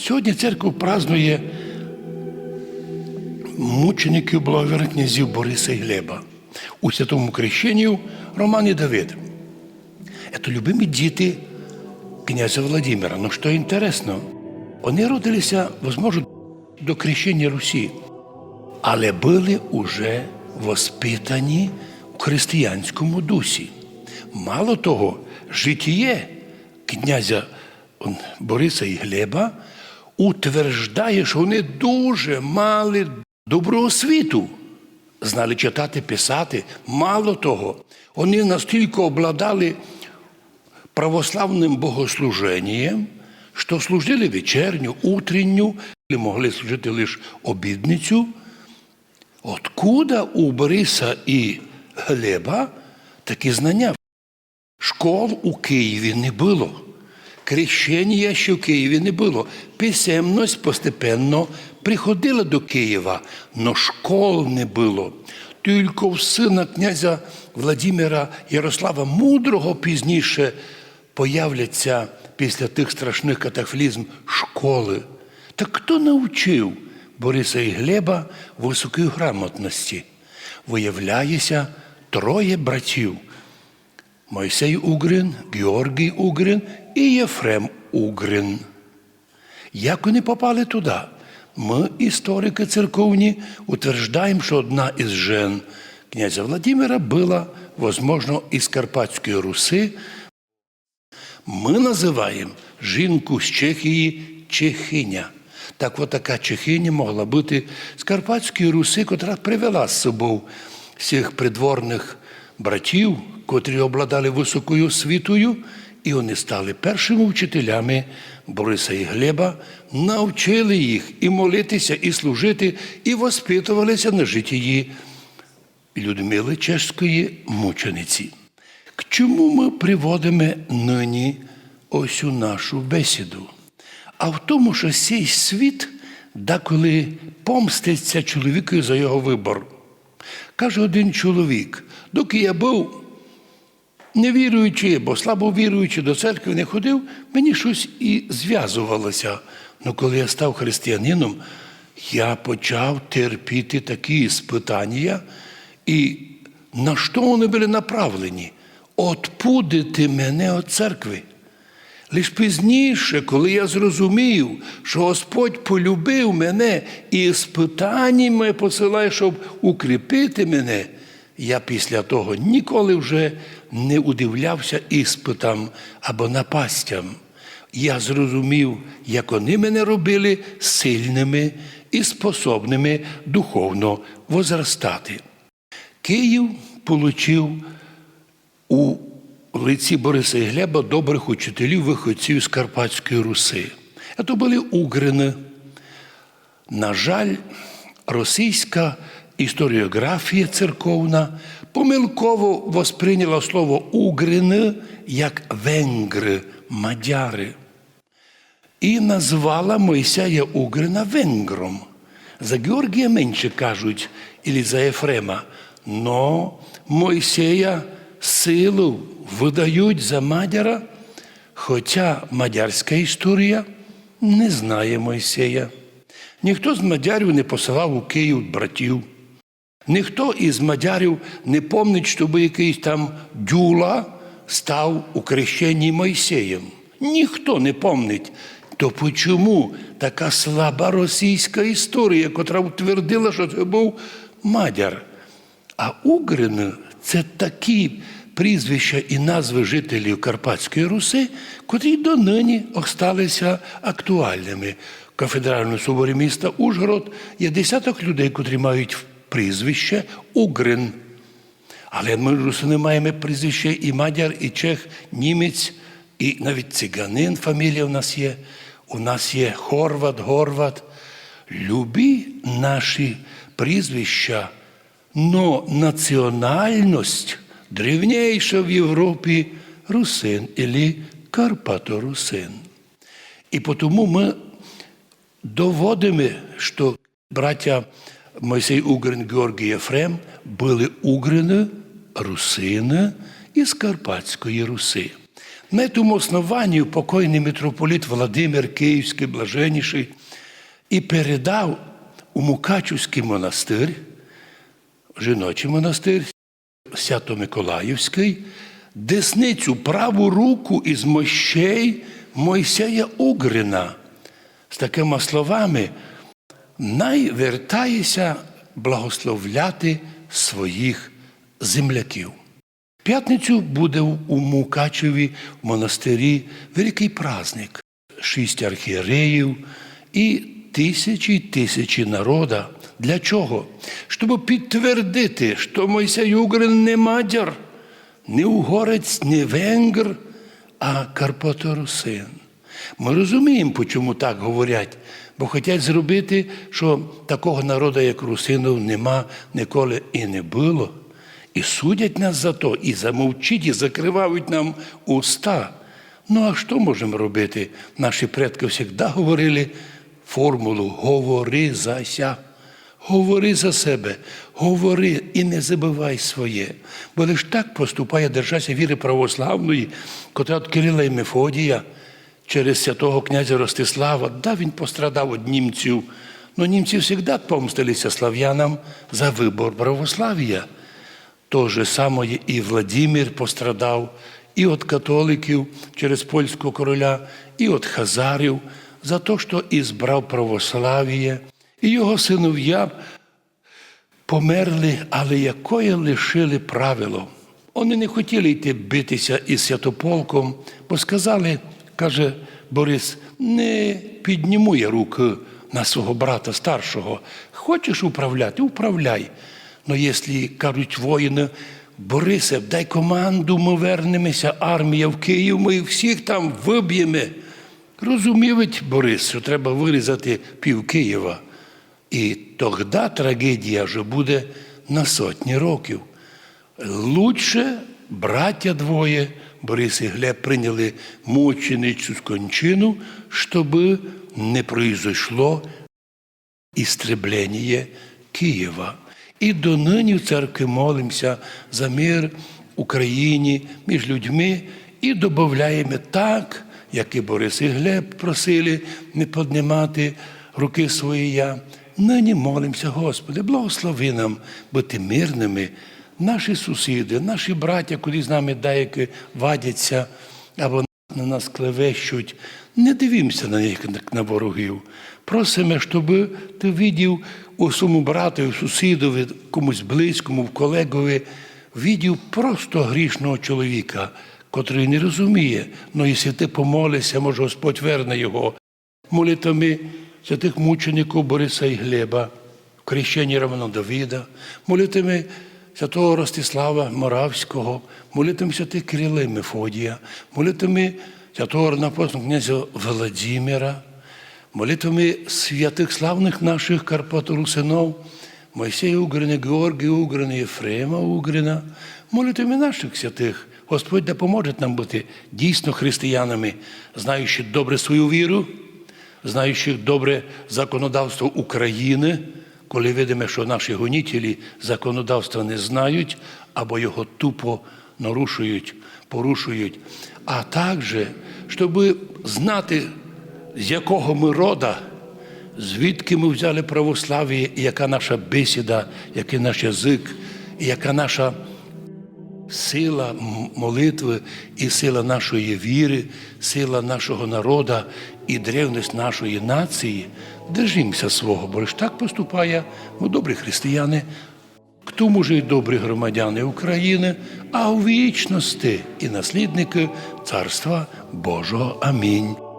Сьогодні церква празднує мучеників благоверних князів Бориса і Глеба. У святому крещенні Роман і Давид. Это любимі діти князя Владимира. Но що інтересно, вони родилися, возможно, до крещення Русі, але були уже воспитані у християнському дусі. Мало того, житіє князя Бориса і Глеба утверждає, що вони дуже мали добру освіту. Знали читати, писати. Мало того, вони настільки обладали православним богослуженням, що служили вечерню, утренню, могли служити лише обідницю. Откуда у Бориса і Глеба такі знання? Школ у Києві не було. Крещення ще в Києві не було. Писемність постепенно приходила до Києва, но школ не було. Тільки в сина князя Владимира Ярослава Мудрого пізніше появляться після тих страшних катаклізм школи. Так хто навчив Бориса і Глеба високої грамотності? Виявляється, троє братів. Мойсей Угрин, Георгій Угрин і Єфрем Угрин. Як вони попали туди? Ми, історики церковні, утверждаємо, що одна із жен князя Владимира була, возможно, із Карпатської Руси. Ми називаємо жінку з Чехії Чехиня. Так от така Чехиня могла бути з Карпатської Руси, котра привела з собою всіх придворних братів, котрі обладали високою освітою, і вони стали першими вчителями Бориса і Глеба, навчили їх і молитися, і служити, і воспитувалися на житті Людмили Чешської мучениці. К чому ми приводимо нині ось у нашу бесіду? А в тому, що цей світ деколи помститься чоловіку за його вибор. Каже один чоловік, доки я був невіруючий або слабо віруючий, до церкви не ходив, мені щось і зв'язувалося. Ну коли я став християнином, я почав терпіти такі спитання, і на що вони були направлені? Отпудити мене від церкви. Лиш пізніше, коли я зрозумів, що Господь полюбив мене і з питаннями посилає, щоб укріпити мене, я після того ніколи вже не удивлявся іспитам або напастям. Я зрозумів, як вони мене робили сильними і способними духовно возростати. Київ получив у лиці Бориса і Глеба добрих учителів, виходців з Карпатської Руси. Це були угрини. На жаль, російська історіографія церковна помилково восприйняла слово угрини як венгри, мадяри. І назвала Мойсея Угрина венгром. За Георгія менше кажуть, і за Єфрема. Но Мойсея силу видають за Мадяра, хоча мадярська історія не знає Мойсея. Ніхто з мадярів не посилав у Київ братів. Ніхто із мадярів не помнить, щоб якийсь там дюла став у крещенні Мойсеєм. Ніхто не помнить. То чому така слаба російська історія, котра утвердила, що це був мадяр? А Угрини це такі прізвища і назви жителів Карпатської Руси, котрі донині осталися актуальними. В кафедральному соборі міста Ужгород є десяток людей, котрі мають прізвище Угрин. Але ми русини маємо прізвище і мадяр, і чех, німець, і навіть циганин фамілія у нас є. У нас є Хорват, Горват. Любі наші прізвища, но національність древніша в Європі русин або Карпаторусин. І тому ми доводимо, що браття Мойсей Угрин, Георгій Єфрем були угрини, русини із Карпатської Руси. На этому основанию покойний митрополит Владимир Київський блаженніший і передав у Мукачівський монастир, жіночий монастир, Свято-Миколаївський, десницю праву руку із мощей Мойсея Угрина. З такими словами, най вертається благословляти своїх земляків. П'ятницю буде у Мукачеві в монастирі великий праздник. Шість архієреїв і тисячі тисячі народа. Для чого? Щоб підтвердити, що Мойсей Угрин не мадяр, не угорець, не венгр, а карпаторусин. Ми розуміємо, чому так говорять, бо хочуть зробити, що такого народу, як русинов, нема ніколи і не було. І судять нас за то, і замовчить, і закривають нам уста. Ну а що можемо робити? Наші предки завжди говорили формулу говори зася. Говори за себе, говори і не забивай своє. Бо лиш так поступає держася віри православної, котра від Кирила і Мефодія через святого князя Ростислава, да, він пострадав від німців. Но німці завжди помстилися слав'янам за вибор православ'я. То же саме і Владимир пострадав і від католиків через польського короля, і від хазарів за те, що ізбрав православ'я. І його синов'я померли, але якое лишили правило. Вони не хотіли йти битися із святополком, бо сказали, каже Борис, не підніму я руки на свого брата старшого. Хочеш управляти, управляй. Но якщо кажуть воїни, Борисе, дай команду, ми вернемося, армія в Київ, ми всіх там виб'ємо. Розумів Борис, що треба вирізати пів Києва. І тоді трагедія вже буде на сотні років. Лучше браття двоє, Борис і Глеб, прийняли мученицю кончину, щоб не произошло істреблення Києва. І донині в церкві молимося за мир Україні між людьми і додаємо так, як і Борис і Глеб просили не піднімати руки свої я. Нині молимося, Господи, благослови нам бути мирними. Наші сусіди, наші браття, куди з нами деякі вадяться або на нас клевещуть. Не дивімося на них, як на ворогів. Просимо, щоб ти видів у своєму братові, сусідові, комусь близькому, колегові, видів просто грішного чоловіка, котрий не розуміє. Ну, якщо ти помолишся, може Господь верне його. Молитвами святих мучеників Бориса і Глеба, в крещенні Романа Давіда, молитвами святого Ростислава Моравського, молитвами святих Кирила і Мефодія, молитвами святого напосного князя Владимира, молитвами святих славних наших Карпаторусинов, Мойсея Угрина, Георгія Угрина, Єфрема Угрина, молитвами наших святих. Господь допоможе нам бути дійсно християнами, знаючи добре свою віру, знаючи добре законодавство України, коли видимо, що наші гонітелі законодавства не знають або його тупо нарушують, порушують, а також, щоб знати, з якого ми рода, звідки ми взяли православ'я, і яка наша бесіда, який наш язик, і яка наша сила молитви і сила нашої віри, сила нашого народу і древність нашої нації, держимося свого, бо ж так поступає, ми добрі християни, к тому же й добрі громадяни України, а у вічності і наслідники Царства Божого. Амінь.